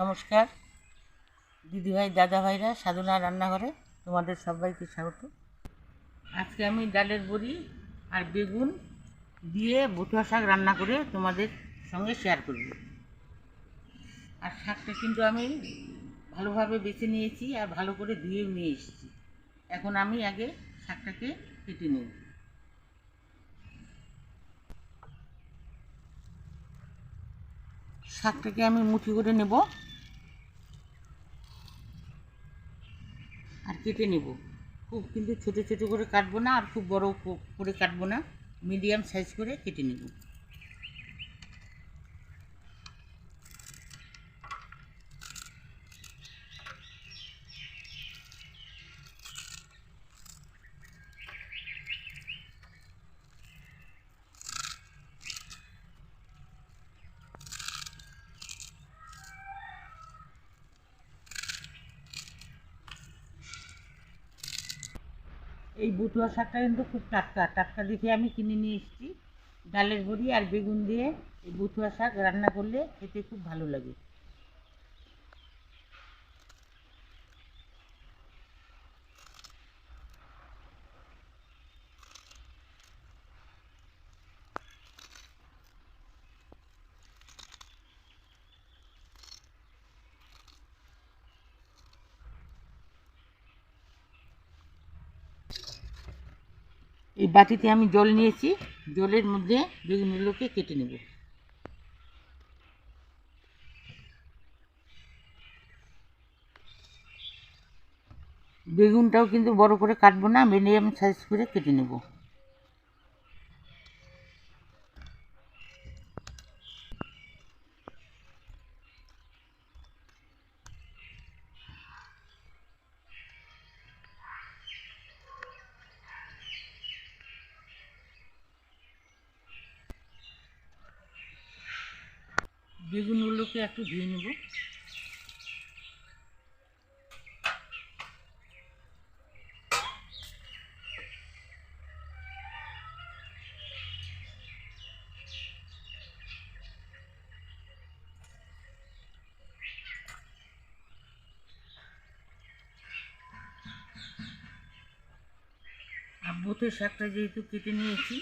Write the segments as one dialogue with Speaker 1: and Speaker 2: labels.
Speaker 1: নমস্কার। দিদিভাই, দাদাভাইরা, সাধনা রান্নাঘরে তোমাদের সবাইকে স্বাগত। আজকে আমি ডালের বড়ি আর বেগুন দিয়ে বটুয়া শাক রান্না করে তোমাদের সঙ্গে শেয়ার করব। আর শাকটা কিন্তু আমি ভালোভাবে বেছে নিয়েছি আর ভালো করে ধুয়েও নিয়ে এসেছি। এখন আমি আগে শাকটাকে কেটে নেব। শাকটাকে আমি মুঠি করে নেব। কেটে নেব। খুব কিন্তু ছোটো ছোটো করে কাটবো না আর খুব বড় করে কাটবো না। মিডিয়াম সাইজ করে কেটে নেব। এই বুটুয়া শাকটা কিন্তু খুব টাটকা। টাটকা দেখে আমি কিনে নিয়ে এসেছি। ডালের বড়ি আর বেগুন দিয়ে এই বুটুয়া শাক রান্না করলে খেতে খুব ভালো লাগে। এই বাটিতে আমি জল নিয়েছি। জলের মধ্যে বেগুনগুলোকে কেটে নেব। বেগুনটাও কিন্তু বড় করে কাটবো না মিডিয়াম সাইজ করে কেটে নেব। বেগুনগুলোকে একটু ধুয়ে নেব। বোতের শাকটা যেহেতু কেটে নিয়েছি,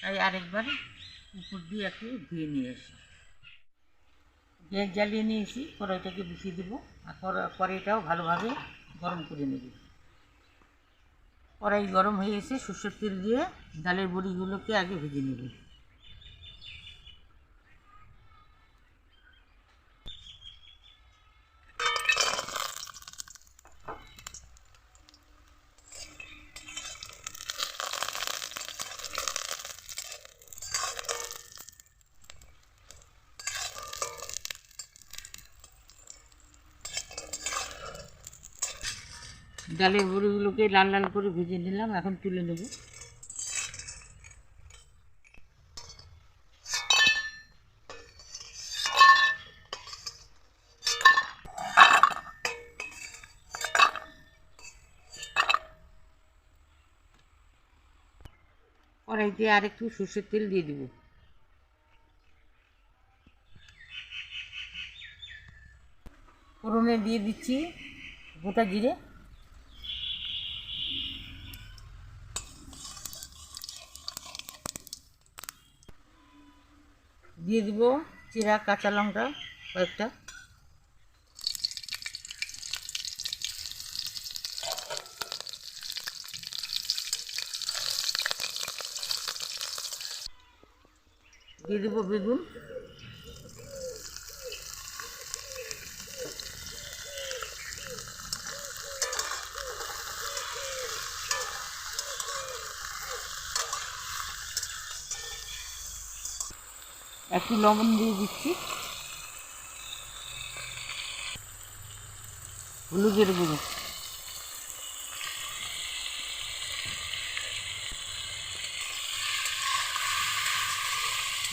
Speaker 1: তাই আরেকবার উপর দিয়ে একটু ধুয়ে নিয়ে আসি। গ্যাস জ্বালিয়ে নিয়েছি, কড়াইটাকে বসিয়ে দেবো। আর কড়া- কড়াইটাও ভালোভাবে গরম করে নেব। কড়াই গরম হয়ে গেছে সর্ষের তেল দিয়ে ডালের বড়িগুলোকে আগে ভেজে নেব। ডালের বড়িগুলোকে লাল লাল করে ভেজে নিলাম, এখন তুলে নেব। কড়াইতে আর একটু সর্ষের তেল দিয়ে দিব। ফোড়নে দিয়ে দিচ্ছি গোটা জিরে। দিয়ে দিব চিরা কাঁচা লঙ্কা কয়েকটা। দিয়ে দিব বেগুন। একটু লবণ দিয়ে দিচ্ছি। হলুদের গুঁড়ো।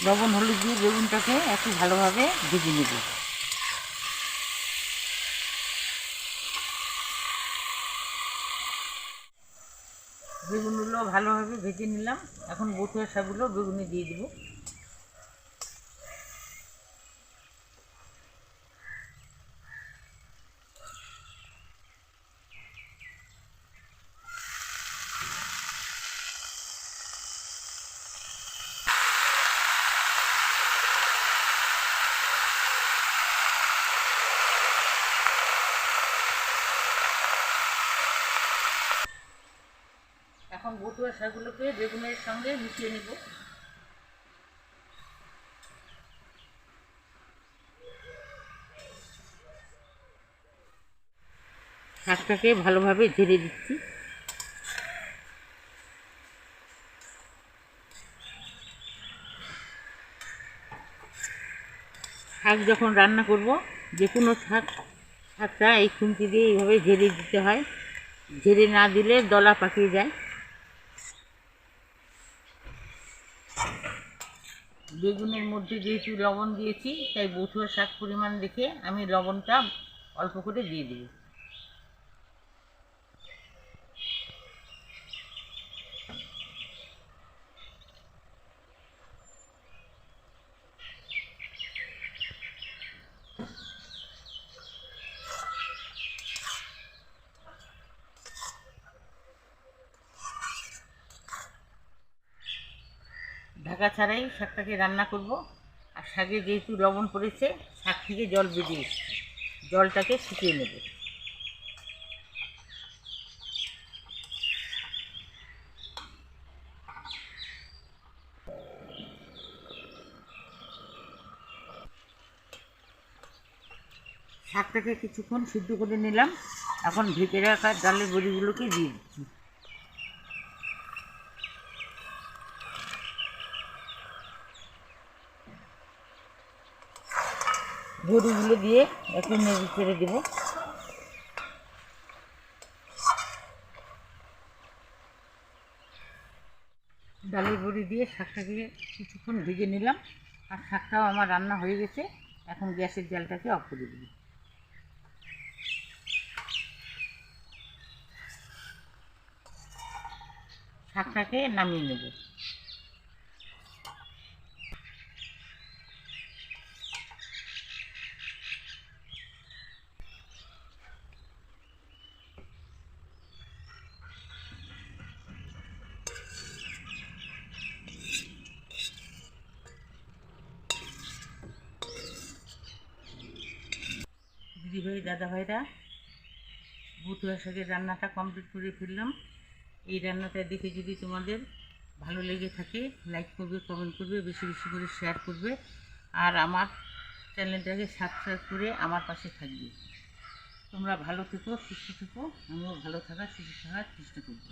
Speaker 1: লবণ, হলুদ দিয়ে বেগুনটাকে একটু ভালোভাবে ভেজে নেব। বেগুনগুলো ভালোভাবে ভেজে নিলাম। এখন বটুয়া শাকগুলো বেগুনে দিয়ে দেবো। বটুয়া শাকগুলোকে বেগুনের সঙ্গে মিশিয়ে নেব। শাকটাকে ভালোভাবে ঝেড়ে দিচ্ছি। শাক যখন রান্না করব, যে কোনো শাক, শাকটা এই খুন্তি দিয়ে এইভাবে ঝেড়ে দিতে হয়। ঝেড়ে না দিলে দলা পাকিয়ে যায়। বেগুনের মধ্যে যেহেতু লবণ দিয়েছি, তাই বথুয়া শাক পরিমাণ দেখে আমি লবণটা অল্প করে দিয়ে দেবো। ঢাকা ছাড়াই শাকটাকে রান্না করব। আর শাকে যেহেতু লবণ পড়েছে, শাক থেকে জল বেরিয়ে জলটাকে শুকিয়ে নেব। শাকটাকে কিছুক্ষণ সিদ্ধ করে নিলাম। এখন ভেজে রাখা ডালের বড়িগুলোকে দিয়ে দিচ্ছি। বড়িগুলো দিয়ে একটু নেড়ে ছেড়ে দেবো। ডালের বড়ি দিয়ে শাকটাকে কিছুক্ষণ ভেজে নিলাম। আর শাকটাও আমার রান্না হয়ে গেছে। এখন গ্যাসের জালটাকে অফ করে দিই শাকটাকে নামিয়ে নেব। দিদিভাই দাদাভাইরা ভুতুয়া শাকের রান্নাটা কমপ্লিট করে ফেললাম। এই রান্নাটা দেখে যদি তোমাদের ভালো লেগে থাকে লাইক করবে কমেন্ট করবে, বেশি বেশি করে শেয়ার করবে, আর আমার চ্যানেলটাকে সাবস্ক্রাইব করে আমার পাশে থাকবে। তোমরা ভালো থেকো, সুস্থ থেকো, আমিও ভালো থাকার সুস্থ থাকার চেষ্টা করব।